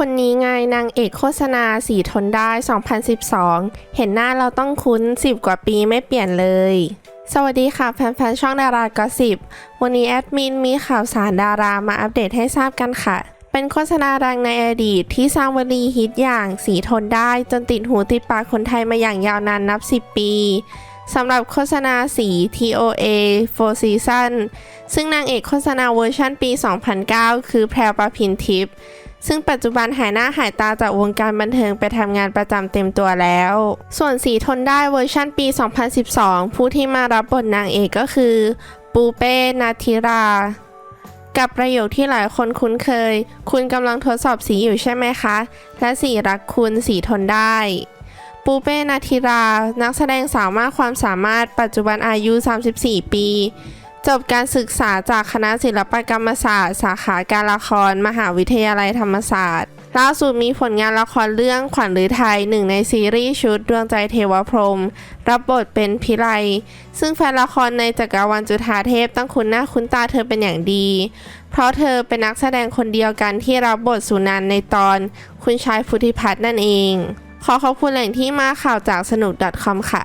คนนี้ไงนางเอกโฆษณาสีทนได้ 2012 เห็นหน้าเราต้องคุ้น 10 กว่าปีไม่เปลี่ยนเลย สวัสดีค่ะแฟนๆ ช่องดารากอสิบวันนี้แอดมินมีข่าวสารดารามาอัปเดตให้ทราบกันค่ะ เป็นโฆษณาดังในอดีตที่สร้างวลีฮิตอย่างสีทนได้จนติดหูติดปากคนไทยมาอย่างยาวนานนับ 10 ปีสำหรับโฆษณาสี TOA Four Season ซึ่งนางเอกโฆษณาเวอร์ชันปี 2009 คือแพรวประพินทิพย์ ซึ่งปัจจุบันหายหน้าหายตาจากวงการบันเทิงไปทำงานประจำเต็มตัวแล้ว ส่วนสีทนได้เวอร์ชันปี 2012 ผู้ที่มารับบทนางเอกก็คือ ปูเป้นาทิรา กับประโยคที่หลายคนคุ้นเคย คุณกำลังทดสอบสีอยู่ใช่ไหมคะ และสีรักคุณสีทนได้ปูเป้นาทิรา นักแสดงสาวมากความสามารถปัจจุบันอายุ 34 ปี จบการศึกษาจากคณะศิลปกรรมศาสตร์ สาขาการละคร มหาวิทยาลัยธรรมศาสตร์ ล่าสุดมีผลงานละครเรื่องขวัญหรือไทยหนึ่งในซีรีส์ชุดดวงใจเทวพรม รับบทเป็นพิไลซึ่งแฟนละครในจักรวาลจุฑาเทพต้องคุ้นหน้าคุ้นตาเธอเป็นอย่างดี เพราะเธอเป็นนักแสดงคนเดียวกันที่รับบทสุนันในตอน คุณชายพุทธิพัฒน์นั่นเอง ขอขอบคุณแหล่งที่มาข่าวจากสนุก .com ค่ะ